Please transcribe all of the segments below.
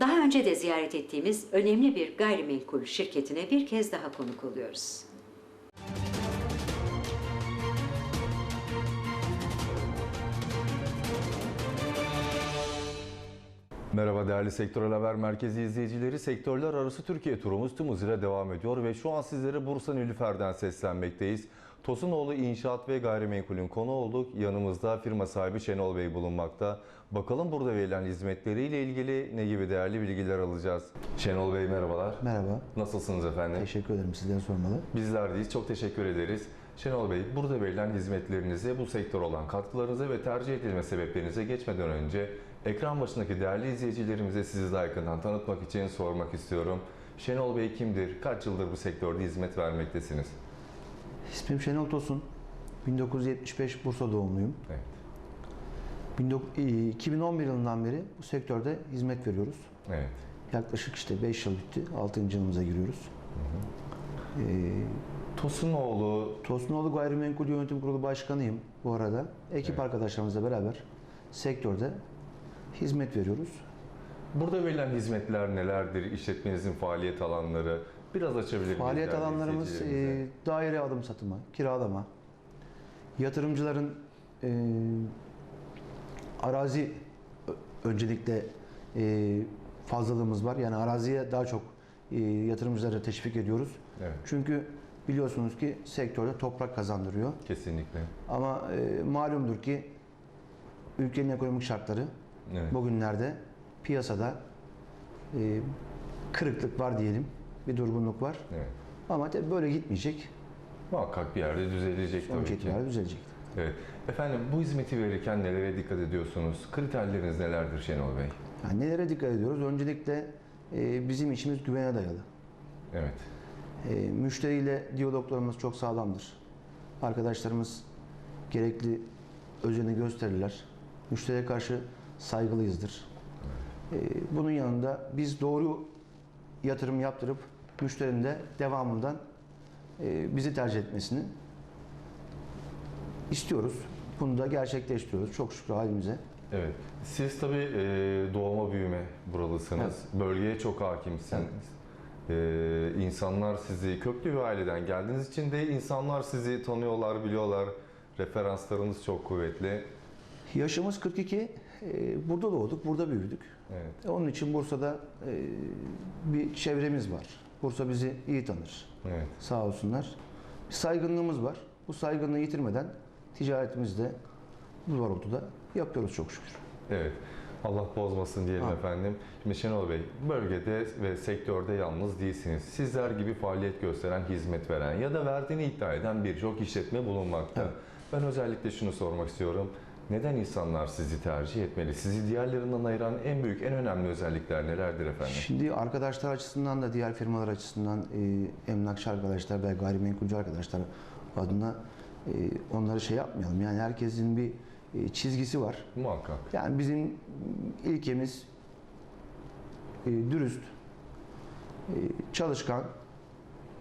Daha önce de ziyaret ettiğimiz önemli bir gayrimenkul şirketine bir kez daha konuk oluyoruz. Merhaba değerli Sektörel Haber Merkezi izleyicileri. Sektörler arası Türkiye turumuz tüm hızıyla devam ediyor ve şu an sizlere Bursa Nilüfer'den seslenmekteyiz. Tosunoğlu İnşaat ve Gayrimenkul'ün konu olduk. Yanımızda firma sahibi Şenol Bey bulunmakta. Bakalım burada verilen hizmetleriyle ilgili ne gibi değerli bilgiler alacağız. Şenol Bey merhabalar. Merhaba. Nasılsınız efendim? Teşekkür ederim sizden sormalı. Bizler deyiz. Çok teşekkür ederiz. Şenol Bey, burada verilen hizmetlerinize, bu sektör olan katkılarınıza ve tercih edilme sebeplerinize geçmeden önce ekran başındaki değerli izleyicilerimize sizi daha yakından tanıtmak için sormak istiyorum. Şenol Bey kimdir? Kaç yıldır bu sektörde hizmet vermektesiniz? İsmim Şenol Tosun. 1975 Bursa doğumluyum. Evet. 19 2011 yılından beri bu sektörde hizmet veriyoruz. Evet. Yaklaşık işte 5 yıl bitti. 6. yılımıza giriyoruz. Ee, Tosunoğlu, Tosunoğlu Gayrimenkul Yönetim Kurulu Başkanıyım bu arada. Ekip Evet. arkadaşlarımızla beraber sektörde hizmet veriyoruz. Burada verilen hizmetler nelerdir? İşletmenizin faaliyet alanları biraz açabilir miyiz? Faaliyet alanlarımız e, daire alım satımı, kiralama, yatırımcıların e, arazi öncelikle e, fazlalığımız var. Yani araziye daha çok e, yatırımcıları teşvik ediyoruz. Evet, Çünkü biliyorsunuz ki sektörde toprak kazandırıyor. kesinlikle. Ama e, malumdur ki ülkenin ekonomik şartları Evet. bugünlerde piyasada e, kırıklık var diyelim. Bir durgunluk var. Evet. Ama tabii böyle gitmeyecek. Muhakkak bir yerde düzelecek Sonuç tabii ki. itibariyle düzelecek. Evet. Efendim bu hizmeti verirken nelere dikkat ediyorsunuz? Kriterleriniz nelerdir Şenol Bey? Yani nelere dikkat ediyoruz? Öncelikle e, bizim işimiz güvene dayalı. Evet. E, müşteriyle diyaloglarımız çok sağlamdır. Arkadaşlarımız gerekli özeni gösterirler. Müşteriye karşı saygılıyızdır. E, bunun yanında biz doğru yatırım yaptırıp müşterinin de devamından e, bizi tercih etmesini istiyoruz. Bunu da gerçekleştiriyoruz. Çok şükür halimize. Evet. Siz tabii e, doğma büyüme buralısınız. Bölgeye çok hakimsiniz. E, insanlar sizi köklü bir aileden geldiğiniz için de insanlar sizi tanıyorlar, biliyorlar. Referanslarınız çok kuvvetli. Yaşımız 42. E, burada doğduk, burada büyüdük. Evet. Onun için Bursa'da e, bir çevremiz var. Bursa bizi iyi tanır. Evet. Sağ olsunlar. Bir saygınlığımız var. Bu saygınlığı yitirmeden ticaretimizi de bu doğrultuda yapıyoruz çok şükür. Evet. Allah bozmasın diyelim Amin. efendim. Şimdi Şenol Bey, bölgede ve sektörde yalnız değilsiniz. Sizler gibi faaliyet gösteren, hizmet veren ya da verdiğini iddia eden birçok işletme bulunmakta. Evet. Ben özellikle şunu sormak istiyorum. Neden insanlar sizi tercih etmeli? Sizi diğerlerinden ayıran en büyük, en önemli özellikler nelerdir efendim? Şimdi arkadaşlar açısından da diğer firmalar açısından e, emlakçı arkadaşlar ve gayrimenkulcü arkadaşlar adına e, onları şey yapmayalım. Yani herkesin bir e, çizgisi var. Muhakkak. Yani bizim ilkemiz e, dürüst, e, çalışkan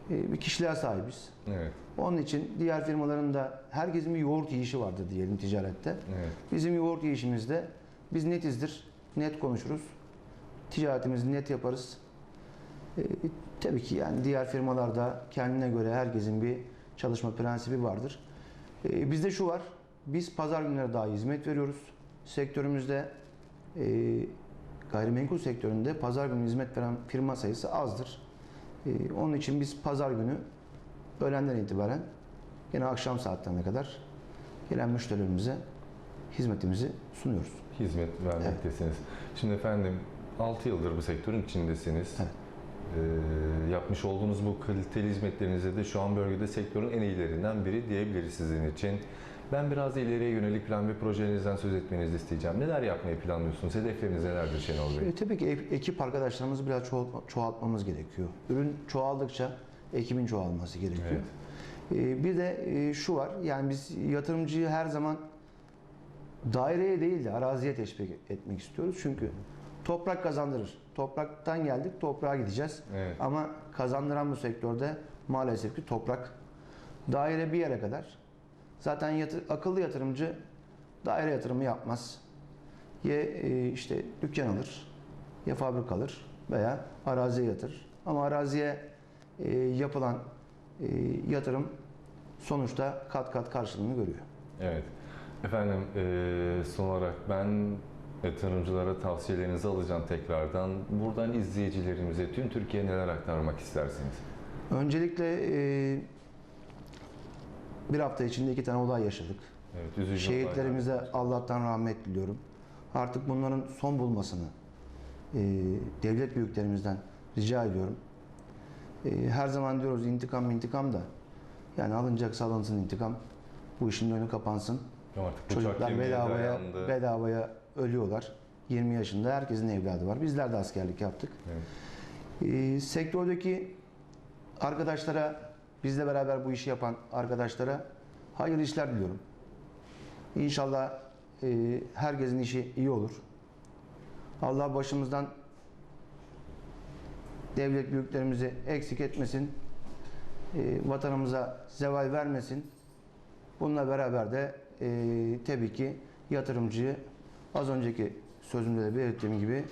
bir kişiliğe sahibiz. Evet. Onun için diğer firmaların da herkesin bir yoğurt yiyişi vardır diyelim ticarette. Evet. Bizim yoğurt yiyişimizde biz netizdir, net konuşuruz. Ticaretimizi net yaparız. E, tabii ki yani diğer firmalarda kendine göre herkesin bir çalışma prensibi vardır. E, bizde şu var, biz pazar günleri daha hizmet veriyoruz. Sektörümüzde e, gayrimenkul sektöründe pazar günü hizmet veren firma sayısı azdır. E, onun için biz pazar günü öğlenden itibaren yine akşam saatlerine kadar gelen müşterilerimize hizmetimizi sunuyoruz. Hizmet vermektesiniz. Şimdi efendim 6 yıldır bu sektörün içindesiniz. Evet. Ee, yapmış olduğunuz bu kaliteli hizmetlerinize de şu an bölgede sektörün en iyilerinden biri diyebiliriz sizin için. Ben biraz da ileriye yönelik plan ve projenizden söz etmenizi isteyeceğim. Neler yapmayı planlıyorsunuz? Hedefleriniz nelerdir Şenol Bey? E, tabii ki e- ekip arkadaşlarımızı biraz çoğal- çoğaltmamız gerekiyor. Ürün çoğaldıkça ekibin çoğalması gerekiyor. E, bir de e, şu var, yani biz yatırımcıyı her zaman daireye değil de araziye teşvik etmek istiyoruz. Çünkü toprak kazandırır. Topraktan geldik, toprağa gideceğiz. Evet. Ama kazandıran bu sektörde maalesef ki toprak. Daire bir yere kadar. Zaten yatı- akıllı yatırımcı daire yatırımı yapmaz. Ya e, işte dükkan alır ya fabrikalar veya araziye yatırır. Ama araziye e, yapılan e, yatırım sonuçta kat kat karşılığını görüyor. Evet. Efendim eee, son olarak ben yatırımcılara tavsiyelerinizi alacağım tekrardan. Buradan izleyicilerimize tüm Türkiye'ye neler aktarmak istersiniz? Öncelikle e, bir hafta içinde iki tane olay yaşadık. Evet, üzücü Şehitlerimize Allah'tan rahmet diliyorum. Artık bunların son bulmasını e, devlet büyüklerimizden rica ediyorum. E, her zaman diyoruz intikam intikam da yani alınacaksa alınsın intikam. Bu işin önü kapansın. olaylar. Artık Çocuklar bedavaya, dayandı. bedavaya ölüyorlar. 20 yaşında herkesin evladı var. Bizler de askerlik yaptık. Evet. E, sektördeki arkadaşlara, bizle beraber bu işi yapan arkadaşlara hayırlı işler diliyorum. İnşallah e, herkesin işi iyi olur. Allah başımızdan devlet büyüklerimizi eksik etmesin. E, vatanımıza zeval vermesin. Bununla beraber de e, tabii ki yatırımcıyı az önceki sözümde de belirttiğim gibi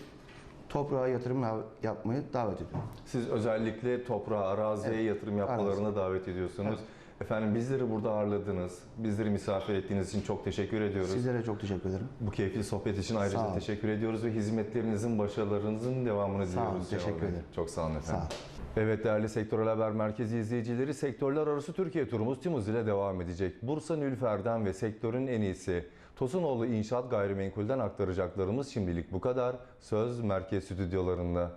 toprağa yatırım yapmayı davet ediyorum. Siz özellikle toprağa, araziye Evet. yatırım yapmalarına davet ediyorsunuz. Efendim bizleri burada ağırladınız. Bizleri misafir ettiğiniz için çok teşekkür ediyoruz. Sizlere çok teşekkür ederim. Bu keyifli sohbet için ayrıca olun. teşekkür ediyoruz ve hizmetlerinizin, başarılarınızın devamını Sağ olun, diliyoruz. Teşekkür ederim. Çok sağ olun efendim. Sağ Evet değerli Sektörel Haber Merkezi izleyicileri sektörler arası Türkiye turumuz Timuz ile devam edecek. Bursa Nülfer'den ve sektörün en iyisi Tosunoğlu İnşaat Gayrimenkul'den aktaracaklarımız şimdilik bu kadar. Söz merkez stüdyolarında.